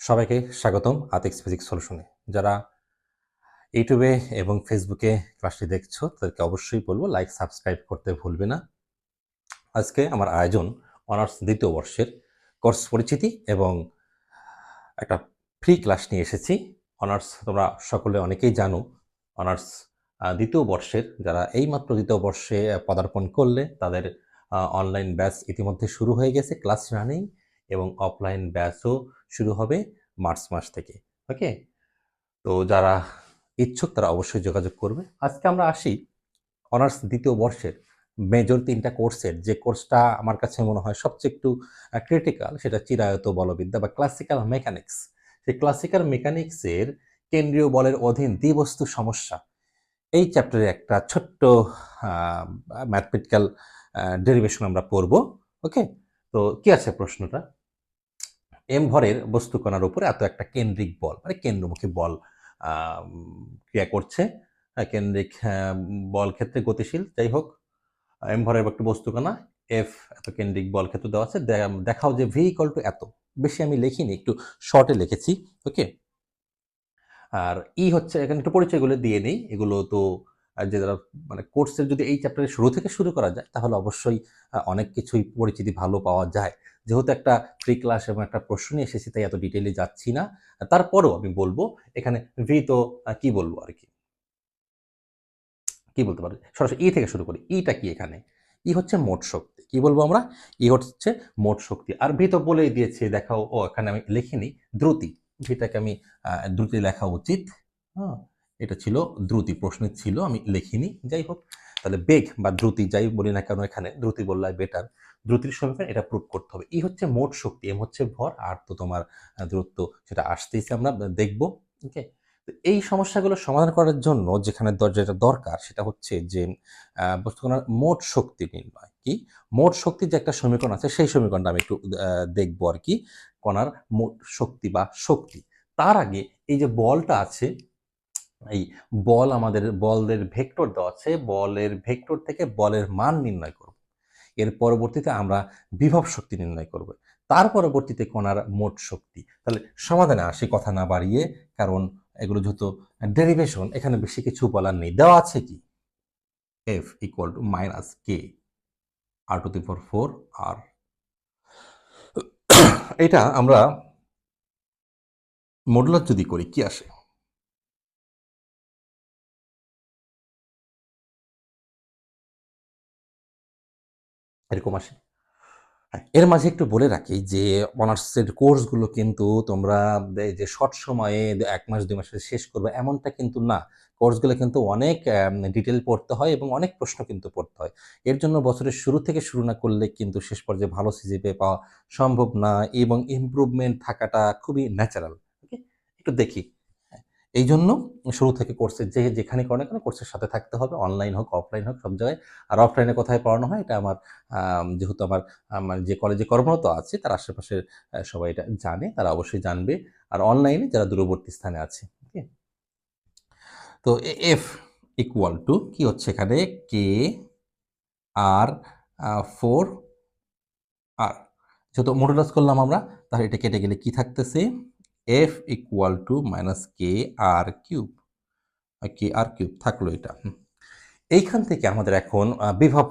সবাইকে স্বাগতম আতিক্স ফিজিক্স সলিউশনে। যারা ইউটিউবে এবং ফেসবুকে ক্লাসটি দেখছ, তাদেরকে অবশ্যই বলব লাইক সাবস্ক্রাইব করতে ভুলবে না। আজকে আমার আয়োজন অনার্স দ্বিতীয় বর্ষের কোর্স পরিচিতি এবং একটা ফ্রি ক্লাস নিয়ে এসেছি। অনার্স তোমরা সকলে অনেকেই জানো, অনার্স দ্বিতীয় বর্ষের যারা এইমাত্র দ্বিতীয় বর্ষে পদার্পণ করলে তাদের অনলাইন ব্যাচ ইতিমধ্যে শুরু হয়ে গেছে ক্লাস রানিং এবং অফলাইন ব্যাচও শুরু হবে মার্চ মাস থেকে ওকে তো যারা ইচ্ছুক তারা অবশ্যই যোগাযোগ করবে। আজকে আমরা আসি অনার্স দ্বিতীয় বর্ষের মেজর তিনটা কোর্সের যে কোর্সটা আমার কাছে মনে হয় সবচেয়ে একটু ক্রিটিক্যাল সেটা চিরায়ত বলবিদ্যা বা ক্লাসিক্যাল মেকানিক্স সেই ক্লাসিক্যাল মেকানিক্সের কেন্দ্রীয় বলের অধীন দ্বিবস্তু সমস্যা। এই চ্যাপ্টারে একটা ছোট্ট ম্যাথমেটিক্যাল ডেরিভেশন আমরা পড়ব ওকে তো কি আছে প্রশ্নটা? এম ভরের বস্তু কণার উপরে এত একটা কেন্দ্রিক বল মানে কেন্দ্রমুখী বল ক্রিয়া করছে। কেন্দ্রিক বল ক্ষেত্রে গতিশীল, যাই হোক। এম ভরের একটা বস্তু কণা এফ এত কেন্দ্রিক বল ক্ষেত্র দেওয়া আছে। দেখাও যে ভি ইকল টু এত। বেশি আমি লিখিনি, একটু শর্টে লিখেছি ওকে আর ই হচ্ছে, এখানে একটু পরিচয়গুলো দিয়ে নেই এগুলো তো যে যারা মানে কোর্সের যদি এই চ্যাপ্টারের শুরু থেকে শুরু করা যায়, তাহলে অবশ্যই অনেক কিছুই পরিচিতি ভালো পাওয়া যায়। যেহেতু একটা ফ্রি ক্লাস এবং একটা প্রশ্ন নিয়ে এসেছি, তাই এত ডিটেলে যাচ্ছি না। তারপরেও আমি বলব, এখানে ভি তো কি বলব আর কি? বলতে পারি সরাসরি ই থেকে শুরু করি। ইটা কি এখানে? ই হচ্ছে মোট শক্তি। কি বলব আমরা? ই হচ্ছে মোট শক্তি। আর ভি তো বলেই দিয়েছে, দেখাও, ও এখানে আমি লিখিনি। দ্রুতি। ভিটাকে আমি দ্রুতি লেখা উচিত। হ্যাঁ। এটা ছিল দ্রুতি প্রশ্নে ছিল, আমি লিখিনি, যাই হোক। তাহলে বেগ বা দ্রুতি যাই বলি না কেন এখানে, দ্রুতি বললে বেটার দ্রুতির সমীকরণ এটা প্রুভ করতে হবে। ই হচ্ছে মোট শক্তি এম হচ্ছে ভর আর তো তোমার দূরত্ব, সেটা আসতেইছে আমরা দেখব ওকে এই সমস্যাগুলো সমাধান করার জন্য যেখানে যেটা দরকার, সেটা হচ্ছে যে বস্তুকণার মোট শক্তি নির্ণয়। কি? মোট শক্তির যে একটা সমীকরণ আছে, সেই সমীকরণটা আমি একটু দেখব আর কি। কণার মোট শক্তি বা শক্তি। তার আগে এই যে বলটা আছে এই বল আমাদের বলের ভেক্টর দেওয়া আছে, বলের ভেক্টর থেকে বলের মান নির্ণয় করব। এর পরবর্তীতে আমরা বিভব শক্তি নির্ণয় করব। তার পরবর্তীতে কণার মোট শক্তি। তাহলে সমাধানে আসি, কথা না বাড়িয়ে, কারণ এগুলো যেহেতু ডেরিভেশন এখানে বেশি কিছু বলার নেই। দেওয়া আছে কি? F equal to minus K R to the four four আর এটা আমরা মডুলার যদি করি, কি আসে? এরকম আসে। হ্যাঁ, এর মাঝে একটু বলে রাখি যে অনার্সের কোর্সগুলো কিন্তু তোমরা যে শর্ট সময়ে এক মাস দুই মাসে শেষ করবে এমনটা কিন্তু না। কোর্সগুলো কিন্তু অনেক ডিটেল পড়তে হয় এবং অনেক প্রশ্ন কিন্তু পড়তে হয়। এর জন্য বছরের শুরু থেকে শুরু না করলে কিন্তু শেষ পর্যায়ে ভালো সিজিপে পাওয়া সম্ভব না এবং ইমপ্রুভমেন্ট থাকাটা খুবই ন্যাচারাল ওকে একটু দেখি। এই জন্য শুরু থেকে কোর্সের যে যেখানে করে না কেন কোর্সের সাথে থাকতে হবে। অনলাইন হোক অফলাইন হোক, সব জায়গায়। আর অফলাইনে কোথায় পড়ানো হয়? এটা আমার যেহেতু আমার মানে যে কলেজে কর্মরত আছে, তার আশেপাশের সবাই এটা জানে, তারা অবশ্যই জানবে। আর অনলাইনে যারা দূরবর্তী স্থানে আছে ওকে তো এফ ইকুয়াল টু কি হচ্ছে এখানে? কে আর ফোর আর যেহেতু মডুলাস করলাম আমরা, তাহলে এটা কেটে গেলে কি থাকতেছে? F equal to minus K R cube K R cube থাকল এটা। এইখান থেকে আমাদের এখন বিভব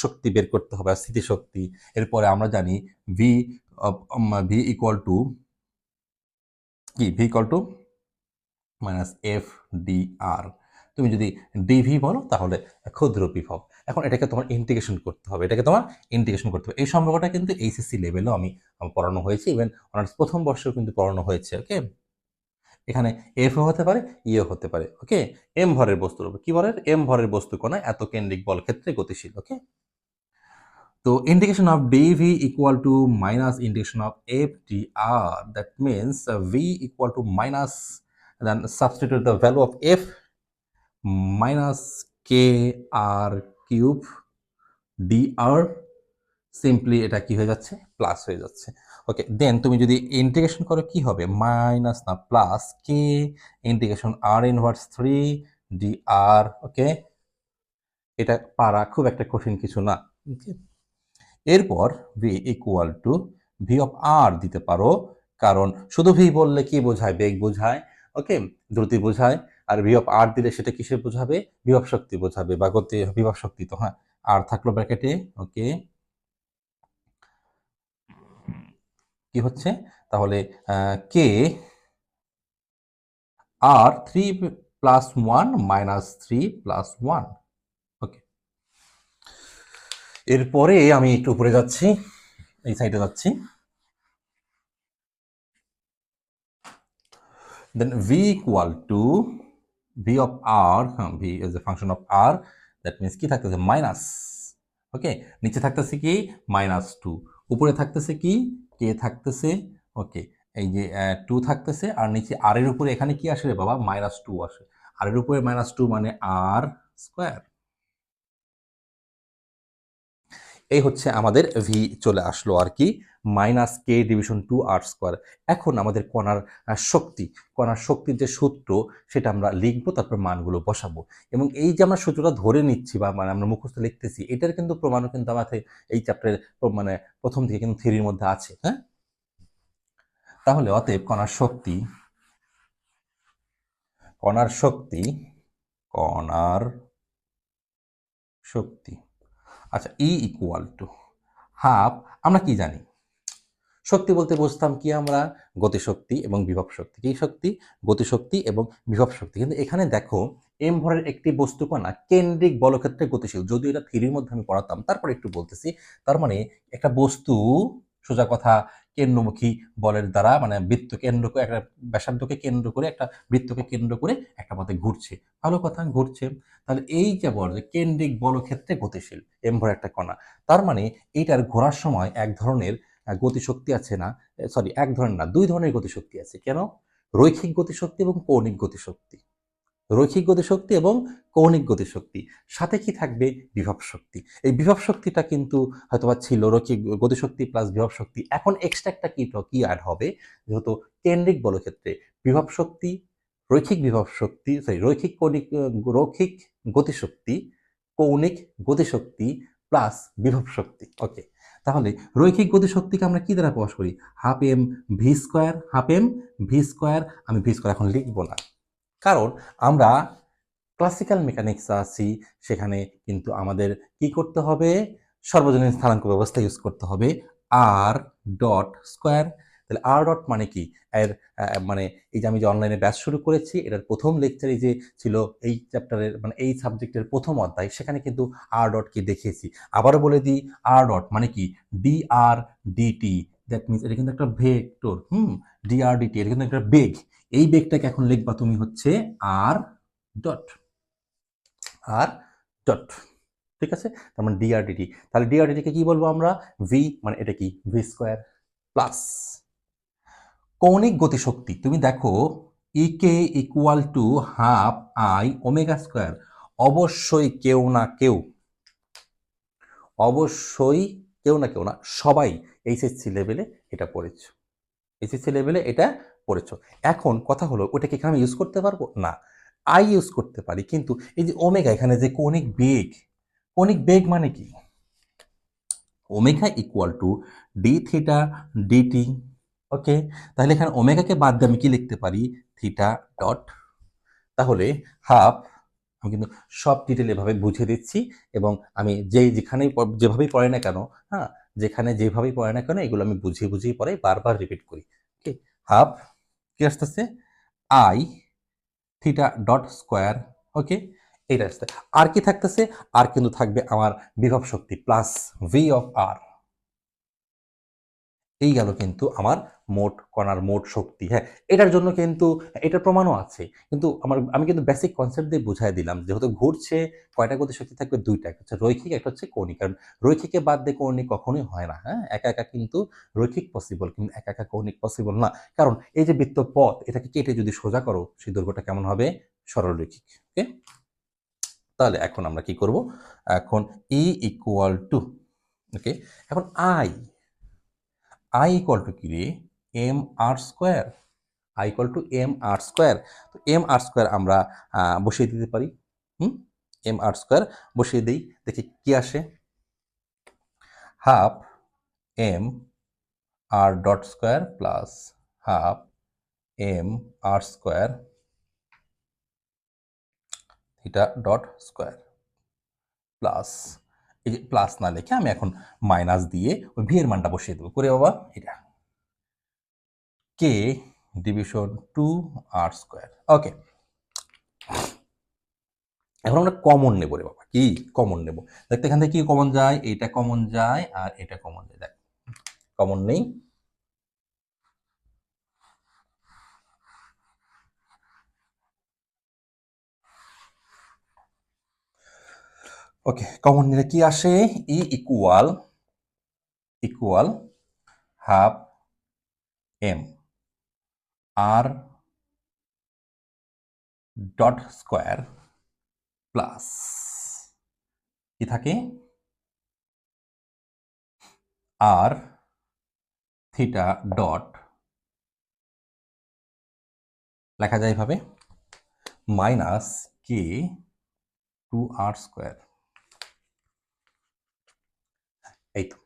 শক্তি বের করতে হবে, স্থিতিশক্তি। এরপরে আমরা জানি ভি ভি ইকুয়াল টু কি? V equal to minus F D R তুমি যদি ডিভি বলো, তাহলে ক্ষুদ্র বিভব। এখন এটাকে তোমার ইন্টিগ্রেশন করতে হবে, এটাকে তোমার ইন্টিগ্রেশন করতে হবে। এই সম্পর্কটা কিন্তু এইচএসসি লেভেলেও আমি পড়ানো হয়েছে ইভেন অনার্স প্রথম বর্ষেও কিন্তু পড়ানো হয়েছে ওকে এখানে এফ হতে পারে ইও হতে পারে ওকে এম ভরের বস্তুর উপর। কি ভরের? এম ভরের বস্তু কোনা এত কেন্দ্রিক বল ক্ষেত্রে গতিশীল ওকে তো integration of DV equal to minus integration of F D R that means V equal to minus then substitute the value of F minus K R cube D R simply এটা কি হয়ে যাচ্ছে? Plus হয়ে যাচ্ছে। ওকে দেন তুমি যদি integration করো, কি হবে? মাইনাস না plus K integration R inverse three D R okay এটা পারা খুব একটা কঠিন কিছু না? এরপর V equal to V of R দিতে পারো, কারণ শুধু ভি বললে কি বোঝায়? বেগ বোঝায়। ওকে দ্রুতি বোঝায়। আর বিভব আর দিলে সেটা কিসে বোঝাবে? বিভব শক্তি বোঝাবে। বা গতি, বিভব শক্তি তো হ্যাঁ? আর থাকল ব্র্যাকেটে ওকে কি হচ্ছে? তাহলে K R three plus one minus three plus one okay এরপরে আমি একটু উপরে যাচ্ছি, এই সাইডে যাচ্ছি। Then v equal to v of R v is a function of r, that means কি থাকতেছে? মাইনাস ওকে নিচে থাকতেছে কি? মাইনাস টু উপরে থাকতেছে কি? কে থাকতেছে? ওকে এই যে টু থাকতেছে, আর নিচে আর এর উপরে এখানে কি আসে রে বাবা? মাইনাস টু আসে। আর এর উপরে মাইনাস টু মানে আর স্কোয়ার এই হচ্ছে আমাদের ভি চলে আসলো আর কি minus K division two R square এখন আমাদের কণার শক্তি, কণার শক্তির যে সূত্র, সেটা আমরা লিখব, তারপর মানগুলো বসাবো। এবং এই যে আমরা সূত্রটা ধরে নিচ্ছি বা মানে আমরা মুখস্থ লিখতেছি, এটার কিন্তু প্রমাণও কিন্তু আমাদের এই চ্যাপ্টারের মানে প্রথম থেকে কিন্তু থিরির মধ্যে আছে হ্যাঁ? তাহলে অতএব কণার শক্তি কণার শক্তি কণার শক্তি। আচ্ছা ই ইকুয়াল টু হাফ আমরা কি জানি? শক্তি বলতে বুঝতাম কি আমরা? গতিশক্তি এবং বিভব শক্তি। কি শক্তি? গতিশক্তি এবং বিভব শক্তি। কিন্তু এখানে দেখো এম ভরের একটি বস্তু কণা কেন্দ্রিক বলক্ষেত্রে গতিশীল। যদি এটা থিরির মধ্যে আমি পড়াতাম, তারপর একটু বলতেছি। তার মানে একটা বস্তু, সোজা কথা কেন্দ্রমুখী বলের দ্বারা মানে বৃত্ত কেন্দ্র করে, একটা ব্যাসার্ধকে কেন্দ্র করে, একটা বৃত্তকে কেন্দ্র করে একটা পথে ঘুরছে। ভালো কথা, ঘুরছে। তাহলে এই যে বল, যে কেন্দ্রিক বলক্ষেত্রে গতিশীল এম ভরের একটা কণা, তার মানে এইটার ঘোরার সময় এক ধরনের গতিশক্তি আছে না সরি এক ধরনের না, দুই ধরনের গতিশক্তি আছে। কেন? রৈখিক গতিশক্তি এবং কৌণিক গতিশক্তি। রৈখিক গতিশক্তি এবং কৌণিক গতিশক্তি। সাথে কি থাকবে? বিভব শক্তি। এই বিভব শক্তিটা কিন্তু হয়তোবা ছিল রৈখিক গতিশক্তি প্লাস বিভব শক্তি। এখন এক্সট্রা একটা কি কি অ্যাড হবে? যেহেতু কেন্দ্রিক বলক্ষেত্রে বিভব শক্তি, রৈখিক বিভব শক্তি সরি রৈখিক কৌণিক, রৈখিক গতিশক্তি, কৌণিক গতিশক্তি প্লাস বিভব শক্তি। ওকে তাহলে রৈখিক গতিশক্তিকে আমরা কী দ্বারা প্রকাশ করি? Half M V square half M V square আমি ভি স্কোয়ার এখন লিখব না। কারণ আমরা ক্লাসিক্যাল মেকানিক্স আছি, সেখানে কিন্তু আমাদের কি করতে হবে? সর্বজনীন স্থানাঙ্ক ব্যবস্থা ইউজ করতে হবে আর ডট স্কোয়ার তাহলে আর ডট মানে কি? এর মানে এই যে আমি যে অনলাইনে ব্যাচ শুরু করেছি, এটার প্রথম লেকচারে যে ছিল এই চ্যাপ্টারের মানে এই সাবজেক্টের প্রথম অধ্যায়, সেখানে কিন্তু আর ডট কি দেখিয়েছি। আবারও বলে দিই আর ডট মানে কি? D R DT that means এটা কিন্তু একটা vector hmm? D R DT এটা কিন্তু একটা বেগ। এই বেগটাকে এখন লিখবা তুমি হচ্ছে আর ডট আর ডট ঠিক আছে? তার মানে ডিআরডিটি তাহলে ডিআরডিটিকে কি বলব আমরা? ভি মানে এটা কি? ভি স্কোয়ার প্লাস কৌণিক গতিশক্তি। তুমি দেখো E K equal to half I omega square অবশ্যই কেউ না কেউ, অবশ্যই কেউ না কেউ না, সবাই এইচএসসি লেভেলে এটা পড়েছো। এইচএসসি লেভেলে এটা পড়েছো। এখন কথা হলো, ওটাকে এখানে আমি ইউজ করতে পারব? না। আই ইউজ করতে পারি, কিন্তু এই যে ওমেগা এখানে যে কৌণিক বেগ কৌণিক বেগ মানে কি? Omega equal to D theta DT okay তাহলে এখানে ওমেগাকে বাদ দিয়ে আমি কি লিখতে পারি? থিটা ডট তাহলে হাফ আমি কিন্তু সব ডিটেল এভাবে বুঝিয়ে দিচ্ছি, এবং আমি যে যেখানেই যেভাবেই পড়ে না কেন হ্যাঁ? যেখানে যেভাবেই পড়ে না কেন, এগুলো আমি বুঝিয়ে বুঝিয়ে পড়াই বারবার রিপিট করি ওকে হাফ কি আসতেছে? I theta dot square okay এটা আসতে আর কি থাকতেছে? আর কিন্তু থাকবে আমার বিভব শক্তি প্লাস ভি অফ আর এই গেল কিন্তু আমার মোট কণার মোট শক্তি হ্যাঁ এটার জন্য কিন্তু, এটার প্রমাণও আছে। কিন্তু আমার, আমি কিন্তু বেসিক কনসেপ্ট দিয়ে বুঝাই দিলাম, যেহেতু ঘুরছে, কয়টা গতি শক্তি থাকবে? দুইটা, একটা হচ্ছে রৈখিক, একটা হচ্ছে কৌণিক। কারণ রৈখিকে বাদ দিয়ে কৌণিক কখনোই হয় না হ্যাঁ? একা একা কিন্তু রৈখিক পসিবল কিন্তু একা একা কৌণিক পসিবল না। কারণ এই যে বৃত্ত পথ, এটাকে কেটে যদি সোজা করো, সেই দৈর্ঘ্যটা কেমন হবে? সরলরৈখিক ওকে তাহলে এখন আমরা কি করব? এখন ই ইকুয়াল টু ওকে এখন আই আই ইকুয়াল টু কি রে? M R square I equal to M R square তো এম আর স্কোয়ার আমরা বসিয়ে দিতে পারি। হুম? এম আর স্কোয়ার বসিয়ে দিই। দেখি কি আসে। Half M R dot square plus half M R square theta dot square plus এই যে প্লাস না লিখে আমি এখন মাইনাস দিয়ে ওই ভি এর মানটা বসিয়ে দেবো। করে বাবা, এটা। K division two R square okay এখন আমরা কমন নেব রে বাবা। কি? কমন নেব। দেখতে এখান থেকে কি কমন যায়? এটা কমন যায় আর এটা কমন যায়। দেখ কমন নেই। ওকে কমন নিলে কি আসে? E equal equal half M R dot square plus কি থাকে? আর থিটা ডট লেখা যায় এভাবে minus K two R square এই তো,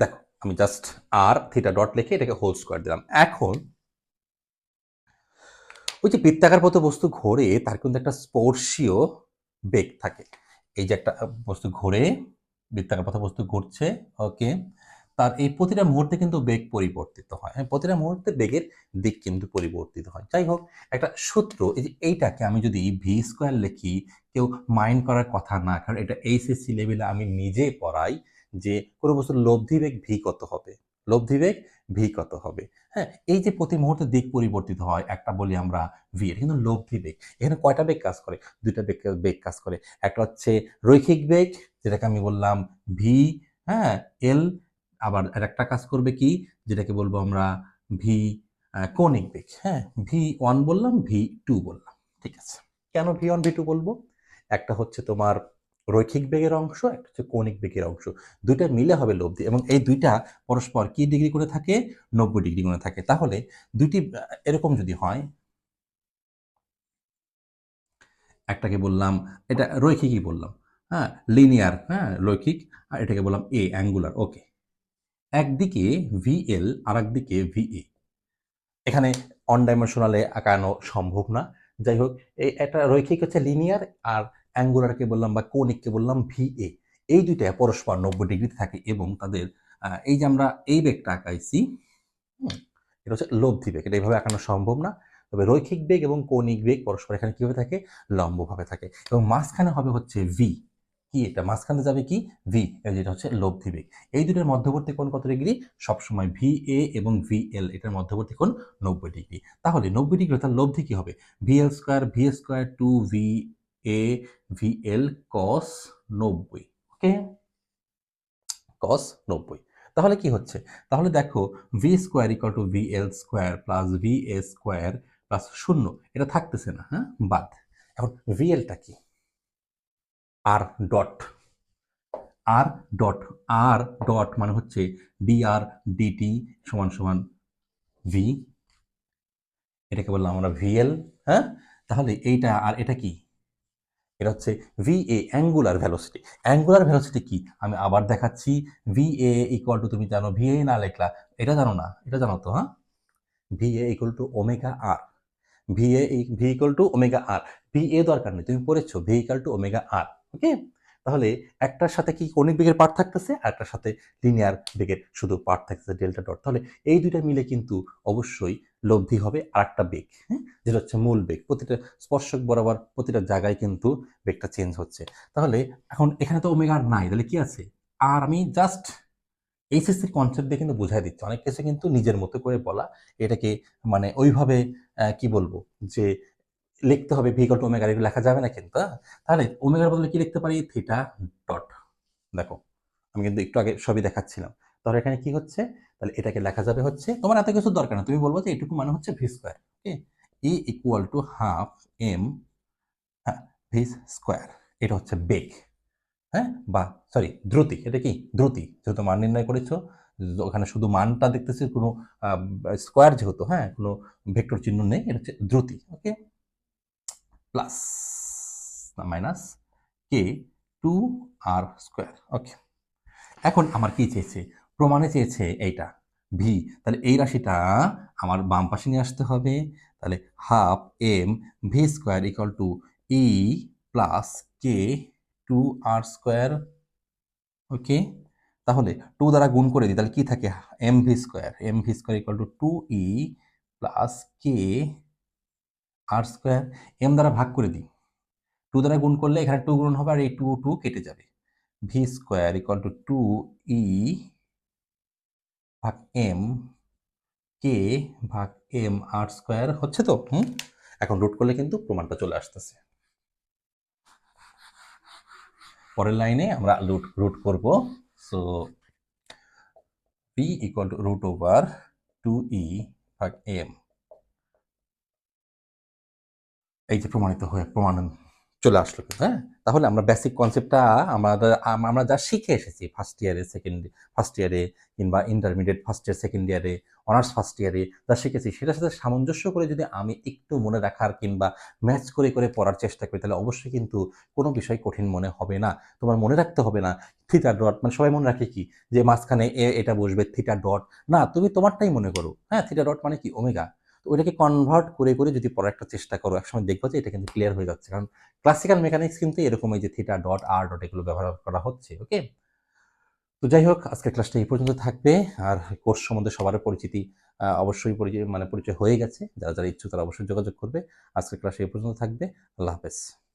দেখো, আমি জাস্ট আর থিটা ডট লিখে এটাকে হোল স্কোয়ার দিলাম। এখন ওই যে বৃত্তাকার পথে বস্তু ঘোরে তার কিন্তু একটা স্পর্শীয় বেগ থাকে। এই যে একটা বস্তু ঘোরে বৃত্তাকার পথে বস্তু ঘুরছে ওকে তার এই প্রতিটা মুহূর্তে কিন্তু বেগ পরিবর্তিত হয়। হ্যাঁ, প্রতিটা মুহূর্তে বেগের দিক কিন্তু পরিবর্তিত হয়। যাই হোক একটা সূত্র এই যে এইটাকে আমি যদি ভি স্কোয়ার লিখি কেউ মাইন্ড করার কথা না কারণ এটা এইচএসসি লেভেলে আমি নিজে পড়াই যে কোনো বস্তুর লব্ধি বেগ ভি কত হবে। লব্ধি বেগ ভি কত হবে? হ্যাঁ এই যে প্রতি মুহূর্তে দিক পরিবর্তিত হয়, একটা বলি আমরা ভি এটা কিন্তু লব্ধি বেগ এখানে কয়টা বেগ কাজ করে? দুইটা বেগ বেগ কাজ করে। একটা হচ্ছে রৈখিক বেগ, যেটাকে আমি বললাম ভি হ্যাঁ এল আবার আর একটা কাজ করবে কি? যেটাকে বলব আমরা ভি কৌণিক বেগ হ্যাঁ ভি ওয়ান বললাম ভি টু বললাম, ঠিক আছে। কেন ভি ওয়ান ভি টু বলব? একটা হচ্ছে তোমার রৈখিক বেগের অংশ একটা হচ্ছে কৌণিক বেগের অংশ। দুইটা মিলে হবে লব্ধি এবং এই দুইটা পরস্পর কি ডিগ্রি করে থাকে? নব্বই ডিগ্রি করে থাকে। তাহলে দুইটি, এরকম যদি হয়, একটাকে বললাম, এটা রৈখিকই বললাম হ্যাঁ লিনিয়ার হ্যাঁ রৈখিক, আর এটাকে বললাম এ অ্যাঙ্গুলার ওকে একদিকে ভিএল আর একদিকে ভিএ এখানে অন ডাইমেনশনালে আঁকানো সম্ভব না। যাই হোক এই একটা রৈখিক হচ্ছে লিনিয়ার আর অ্যাঙ্গুলারকে বললাম বা কৌণিককে বললাম ভিএ এই দুইটা পরস্পর নব্বই ডিগ্রিতে থাকে এবং তাদের এই যে আমরা এই বেগটা আঁকাইছি এটা হচ্ছে লব্ধি বেগ। এটা এইভাবে আঁকানো সম্ভব না। তবে রৈখিক বেগ এবং কৌণিক বেগ পরস্পর এখানে কীভাবে থাকে? লম্বভাবে থাকে। এবং মাঝখানে হবে হচ্ছে ভি কি এটা? মাঝখানে যাবে কি? ভি যেটা হচ্ছে লব্ধি বেগ। এই দুটোর মধ্যবর্তী কোণ কত ডিগ্রি? সবসময় ভি এ এবং ভি এল এটার মধ্যবর্তী কোণ নব্বই ডিগ্রি। তাহলে নব্বই ডিগ্রি অর্থাৎ লব্ধি কী হবে? V L square V square two V A V L cos নব্বই ওকে কস নব্বই। তাহলে কি হচ্ছে? তাহলে দেখো V square equal to V L square plus V A square plus শূন্য, এটা থাকতেছে না হ্যাঁ? বাদ। এখন ভি এলটা কি? R dot R dot R dot মানে হচ্ছে ডি আর ডিটি সমান সমান ভি এটাকে বললাম আমরা ভিএল হ্যাঁ? তাহলে এইটা আর এটা কি? এটা হচ্ছে ভি এ অ্যাঙ্গুলার ভ্যালোসিটি অ্যাঙ্গুলার ভ্যালোসিটি কি? আমি আবার দেখাচ্ছি। ভি এ ইকুয়াল টু তুমি জানো ভি এ না লেখলা। এটা জানো না? এটা জানো তো হ্যাঁ? V A equal to omega R V A V equal to omega R V A দরকার নেই, তুমি পড়েছো। V equal to omega R okay তাহলে একটার সাথে কি কৌণিক বেগের পার্ট থাকতেছে আর একটার সাথে লিনিয়ার বেগের শুধু পার্ট থাকতেছে ডেল্টা ডট তাহলে এই দুইটা মিলে কিন্তু অবশ্যই লব্ধি হবে আর একটা বেগ হ্যাঁ? যেটা হচ্ছে মূল বেগ। প্রতিটা স্পর্শক বরাবর প্রতিটা জায়গায় কিন্তু বেগটা চেঞ্জ হচ্ছে। তাহলে এখন এখানে তো ওমেগা আর নাই, তাহলে কি আছে? আর আমি জাস্ট এইচএসসির কনসেপ্ট দিয়ে কিন্তু বোঝাই দিচ্ছি। অনেক কিছু কিন্তু নিজের মতো করে বলা। এটাকে মানে ওইভাবে কি বলব? যে লিখতে হবে ভিকল টু ওমেগা লেখা যাবে না কিন্তু হ্যাঁ? তাহলে ওমেগার বদলে কি লিখতে পারি? থিটা ডট দেখো, আমি কিন্তু একটু আগে সবই দেখাচ্ছিলাম। তাহলে এখানে কি হচ্ছে? তাহলে এটাকে লেখা যাবে হচ্ছে, তোমার এত কিছু দরকার না। তুমি বলব যে এটুকু মানে হচ্ছে V square okay E equal to half M হ্যাঁ ভি স্কোয়ার এটা হচ্ছে বেগ হ্যাঁ? বা সরি দ্রুতি, এটা কি? দ্রুতি, যেহেতু মান নির্ণয় করেছ ওখানে শুধু মানটা দেখতেছি, কোনো স্কোয়ার যেহেতু হ্যাঁ? কোনো ভেক্টর চিহ্ন নেই, এটা হচ্ছে দ্রুতি okay plus minus K two R square, okay. এখন আমার কি চেয়েছে? প্রমাণে চেয়েছে এইটা, ভি। তাহলে এই রাশিটা আমার বাম পাশে নিয়ে আসতে হবে। তাহলে half M V square equal to E plus K two R square okay. তাহলে টু দ্বারা গুণ করে দিই, তাহলে কি থাকে? M V square M V square equal to two E plus K R square M দ্বারা ভাগ করে দিই। টু দ্বারা গুণ করলে এখানে টু গুণ হবে আর এই টু টু কেটে যাবে। V square equal to two E ভাগ এম কে ভাগ এম আর স্কোয়ার হচ্ছে তো? হুম? এখন রুট করলে কিন্তু প্রমাণটা চলে আসতেছে। পরের লাইনে আমরা রুট রুট করব। So P equal to root over two E ভাগ এম এই যে প্রমাণিত হয়ে প্রমাণ চলে আসলো হ্যাঁ? তাহলে আমরা বেসিক কনসেপ্টটা আমাদের আমরা যা শিখে এসেছি ফার্স্ট ইয়ারে সেকেন্ড ফার্স্ট ইয়ারে কিংবা ইন্টারমিডিয়েট ফার্স্ট ইয়ার সেকেন্ড ইয়ারে অনার্স ফার্স্ট ইয়ারে যা শিখেছি সেটার সাথে সামঞ্জস্য করে যদি আমি একটু মনে রাখার কিংবা ম্যাচ করে করে পড়ার চেষ্টা করি, তাহলে অবশ্যই কিন্তু কোনো বিষয় কঠিন মনে হবে না। তোমার মনে রাখতে হবে না থিটা ডট মানে সবাই মনে রাখে কি? যে মাঝখানে এ, এটা বসবে থিটা ডট না, তুমি তোমারটাই মনে করো হ্যাঁ? থিটা ডট মানে কি? ওমেগা তো ওইটাকে কনভার্ট করে করে যদি পড়ার একটা চেষ্টা করো, একসময় দেখব যে এটা কিন্তু ক্লিয়ার হয়ে যাচ্ছে। কারণ ক্লাসিক্যাল মেকানিক্স কিন্তু এরকম এই যে থিটা ডট আর ডট এগুলো ব্যবহার করা হচ্ছে ওকে তো যাই হোক, আজকের ক্লাসটা এই পর্যন্ত থাকবে। আর কোর্স সম্বন্ধে সবার পরিচিতি অবশ্যই পরিচয় মানে পরিচয় হয়ে গেছে। যারা যারা ইচ্ছুক তারা অবশ্যই যোগাযোগ করবে। আজকের ক্লাস এই পর্যন্ত থাকবে। আল্লাহ হাফেজ।